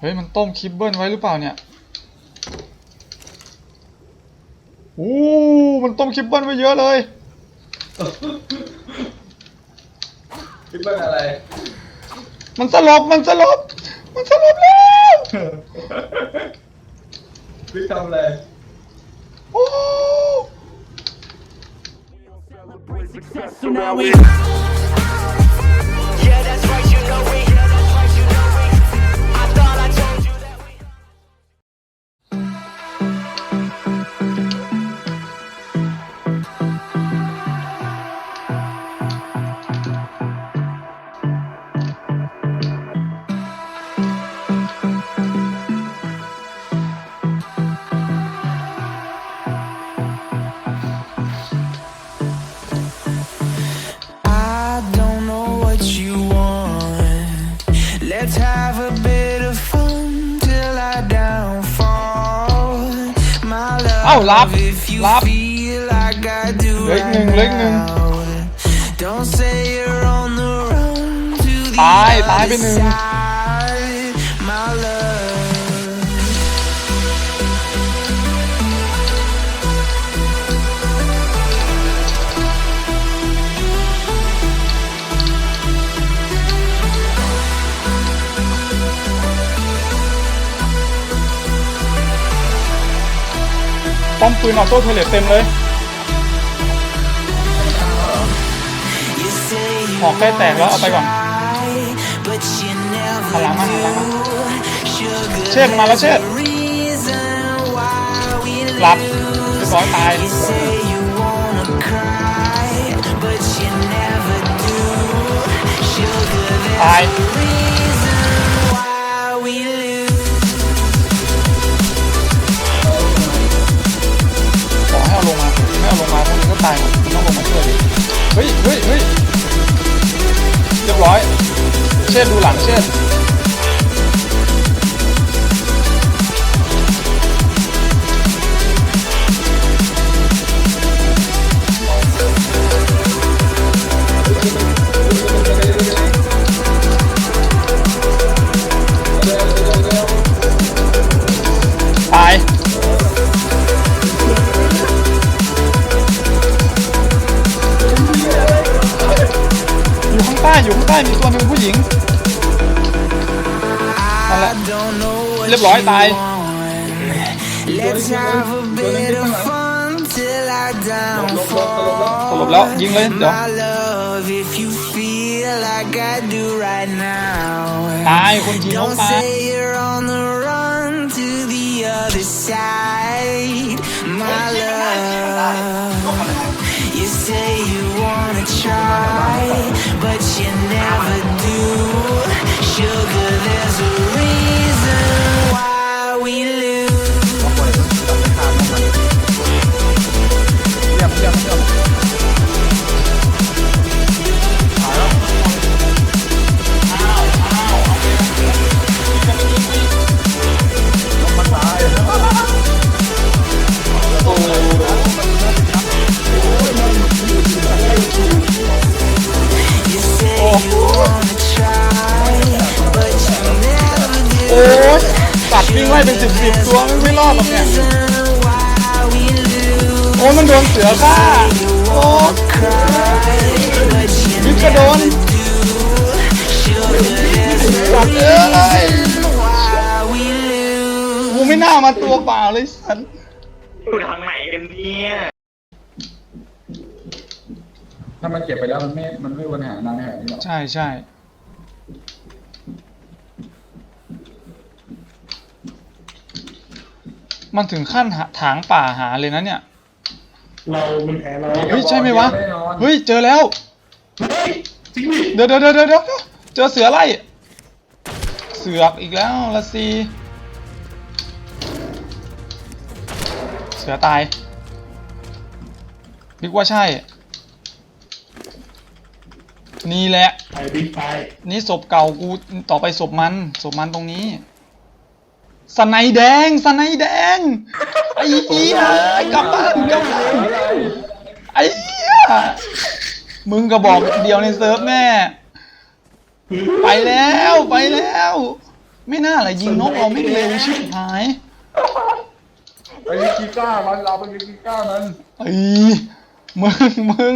เฮ้ย มันต้มคิปเบิลไว้หรือเปล่าเนี่ยโอ้มันต้มคิปเบิลไว้เยอะเลย คิดว่าอะไร มันสลบ มันสลบ มันสลบแล้ว พี่ทำอะไร โอ้ So now we. Yeah, อ้ารับ if you รับ feel like I do เหลืออีกหนึ่ง right เหลืออีกหนึ่ง now. Don't say you're on the run to the ตายตายไป other หนึ่ง ป้อมปืนออโต้เทเลตเต็มเลย You say you หอกแค่แตกแล้วเอาไปก่อน try, but you never หันหลังมาหันหลังมาเชษมาแล้วเชิดหลับ lose. เรียบร้อยตาย ตายหมดต้องลงมาช่วยดิเฮ้ยเฮ้ยเฮ้ยเรียบร้อย เช็ดดูหลังเชษ I don't know what เรียบร้อยตาย you want. Let's have a bit of fun till I สลบแล้ว downfall. ยิงเลยเดี๋ยว My love, if you feel like I do right now. ตายคนยิงน้อง Don't ตาย say you're on the run to the other side. My love, you say you wanna try, but you never เป็นสิบสิบตัวไม่ไม่รอดหรอกเนี่ย Reason why we lose. โอ้ยมันโดนเสือฆ่า โอ้ Cry, but you วิกกระโดน Sugar, there's a สัตว์เอ้ย why we lose. กูไม่น่ามาตัวเปล่าเลยสัตว์อยู่ทางไหนกันเนี่ยถ้ามันเก็บไปแล้วมันไม่ มันไม่มีปัญหานานขนาดนี้หรอกใช่ใช่ มันถึงขั้นหาถางป่าหาเลยนะเนี่ย เรามันแพ้เราเฮ้ยใช่ไหมวะ แน่นอนเฮ้ยเจอแล้ว เฮ้ยจริงดิเดี๋ยวเดี๋ยวเดี๋ยวเดี๋ยวเดี๋ยวเจอเสือไล่เสือกอีกแล้วละสิเสือตายนึกว่าใช่ นี่แหละ ไปบิ๊กไปนี่ศพเก่ากูต่อไปศพมันศพมันตรงนี้ สไนแดงสไนแดง ไอ้เหี้ยกลับบ้านกลับบ้านไอ้เหี้ยมึงก็บอกเดียวในเซิร์ฟแม่ ไปแล้วไปแล้ว ไม่น่าเลยยิงนกเราไม่เร็วชิบหายไปยิงกีก้ามันเราไปยิงกีก้ามันไอ้มึงมึง